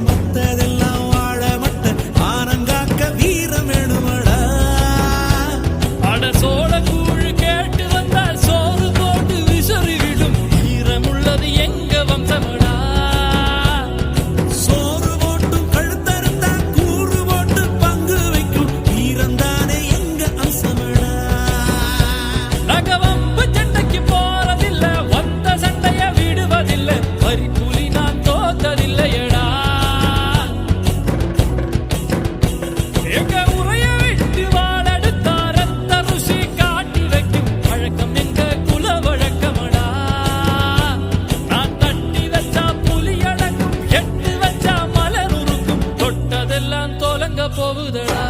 மத்ததெல்லாம் வாழ மத்த ஆனங்காக்க வீரம் வேணுமடா. அட சோழ கூழ் கேட்டு வந்தால் சோறு போட்டு விசறிவிடும். வீரம் உள்ளது எங்க வம்சமடா. சோறு போட்டும் கழுத்தறுத்தா கூறு போட்டு பங்கு வைக்கும். வீரம் தானே எங்க அம்சமடா. ரகவம் மனதெல்லாம் தோலங்க போகுதடா.